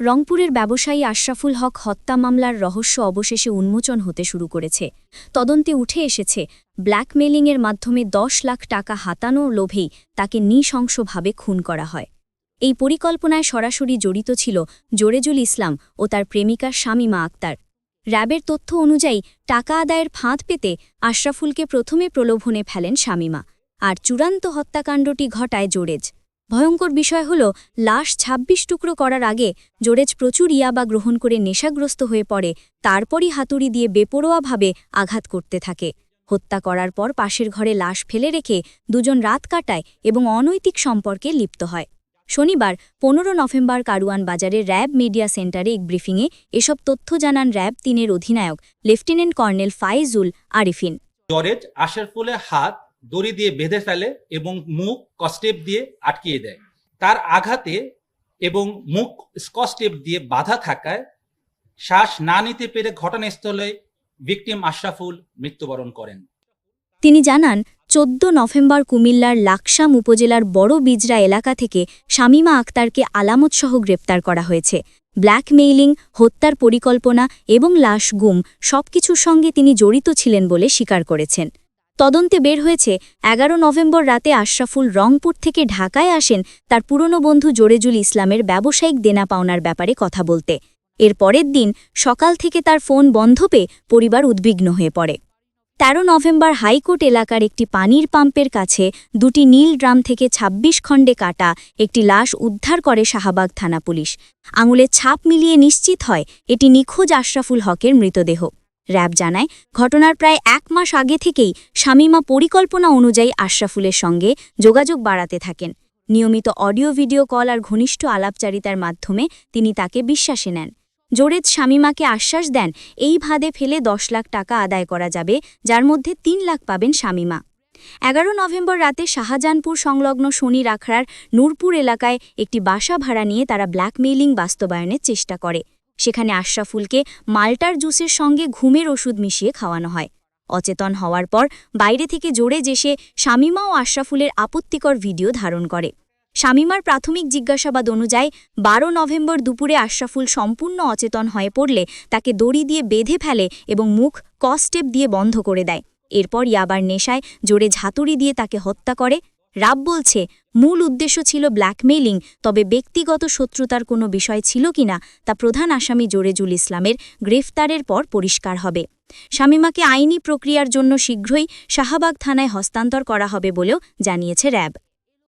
রংপুরের ব্যবসায়ী আশরাফুল হক হত্যা মামলার রহস্য অবশেষে উন্মোচন হতে শুরু করেছে। তদন্তে উঠে এসেছে ব্ল্যাকমেলিংয়ের মাধ্যমে দশ লাখ টাকা হাতানোর লোভেই তাকে নৃশংসভাবে খুন করা হয়। এই পরিকল্পনায় সরাসরি জড়িত ছিল জোরেজুল ইসলাম ও তার প্রেমিকা শামিমা আক্তার। র্যাবের তথ্য অনুযায়ী, টাকা আদায়ের ফাঁদ পেতে আশরাফুলকে প্রথমে প্রলোভনে ফেলেন শামিমা, আর চূড়ান্ত হত্যাকাণ্ডটি ঘটায় জোরেজ। ভয়ঙ্কর বিষয় হল, লাশ ২৬ টুকরো করার আগে জোরেজ প্রচুর ইয়াবা গ্রহণ করে নেশাগ্রস্ত হয়ে পড়ে, তারপরই হাতুড়ি দিয়ে বেপরোয়াভাবে আঘাত করতে থাকে। হত্যা করার পর পাশের ঘরে লাশ ফেলে রেখে দুজন রাত কাটায় এবং অনৈতিক সম্পর্কে লিপ্ত হয়। শনিবার, পনেরো নভেম্বর কারুয়ান বাজারে র্যাব মিডিয়া সেন্টারে এক ব্রিফিংয়ে এসব তথ্য জানান র্যাব তিনের অধিনায়ক, লেফটেন্যান্ট কর্নেল ফাইজুল আরিফিন। জরেজ আশরাফুলের হাত দড়ি দিয়ে বেঁধে ফেলে এবং মুখ কস্টেপ দিয়ে আটকিয়ে দেয়। তার আঘাতে এবং মুখ স্কস্টেপ দিয়ে বাধা থাকায় শ্বাস না নিতে পেরে ঘটনাস্থলে ভিকটিম আশরাফুল মৃত্যুবরণ করেন। তিনি জানান, চোদ্দ নভেম্বর কুমিল্লার লাকসাম উপজেলার বড় বিজরা এলাকা থেকে শামিমা আক্তারকে আলামতসহ গ্রেপ্তার করা হয়েছে। ব্ল্যাকমেইলিং, হত্যার পরিকল্পনা এবং লাশ, গুম সবকিছুর সঙ্গে তিনি জড়িত ছিলেন বলে স্বীকার করেছেন। তদন্তে বের হয়েছে, এগারো নভেম্বর রাতে আশরাফুল রংপুর থেকে ঢাকায় আসেন তার পুরনো বন্ধু জোরেজুল ইসলামের ব্যবসায়িক দেনা পাওনার ব্যাপারে কথা বলতে। এর পরের দিন সকাল থেকে তার ফোন বন্ধ পেয়ে পরিবার উদ্বিগ্ন হয়ে পড়ে। তেরো নভেম্বর হাইকোর্ট এলাকার একটি পানির পাম্পের কাছে দুটি নীল ড্রাম থেকে ২৬ খণ্ডে কাটা একটি লাশ উদ্ধার করে শাহবাগ থানা পুলিশ। আঙুলের ছাপ মিলিয়ে নিশ্চিত হয়, এটি নিখোঁজ আশরাফুল হকের মৃতদেহ। র্যাব জানায়, ঘটনার প্রায় এক মাস আগে থেকেই শামীমা পরিকল্পনা অনুযায়ী আশরাফুলের সঙ্গে যোগাযোগ বাড়াতে থাকেন। নিয়মিত অডিও, ভিডিও কল আর ঘনিষ্ঠ আলাপচারিতার মাধ্যমে তিনি তাকে বিশ্বাসে নেন। জোরেদ শামীমাকে আশ্বাস দেন, এই ভাদে ফেলে দশ লাখ টাকা আদায় করা যাবে, যার মধ্যে তিন লাখ পাবেন শামীমা। এগারো নভেম্বর রাতে শাহজাহানপুর সংলগ্ন শনি রাখড়ার নূরপুর এলাকায় একটি বাসা ভাড়া নিয়ে তারা ব্ল্যাকমেইলিং বাস্তবায়নের চেষ্টা করে। সেখানে আশরাফুলকে মাল্টার জুসের সঙ্গে ঘুমের ওষুধ মিশিয়ে খাওয়ানো হয়। অচেতন হওয়ার পর বাইরে থেকে জোরে যেসে শামীমা ও আশরাফুলের আপত্তিকর ভিডিও ধারণ করে। শামীমার প্রাথমিক জিজ্ঞাসাবাদ অনুযায়ী বারো নভেম্বর দুপুরে আশরাফুল সম্পূর্ণ অচেতন হয়ে পড়লে তাকে দড়ি দিয়ে বেঁধে ফেলে এবং মুখ কস্টেপ দিয়ে বন্ধ করে দেয়। এরপর ইয়াবার নেশায় জোরে ঝাতুরি দিয়ে তাকে হত্যা করে রাব বলছে, মূল উদ্দেশ্য ছিল ব্ল্যাকমেইলিং, তবে ব্যক্তিগত শত্রুতার কোনো বিষয় ছিল কিনা তা প্রধান আসামি জোরেজুল ইসলামের গ্রেফতারের পর পরিষ্কার হবে। শামিমাকে আইনি প্রক্রিয়ার জন্য শীঘ্রই শাহবাগ থানায় হস্তান্তর করা হবে বলেও জানিয়েছে র্যাব।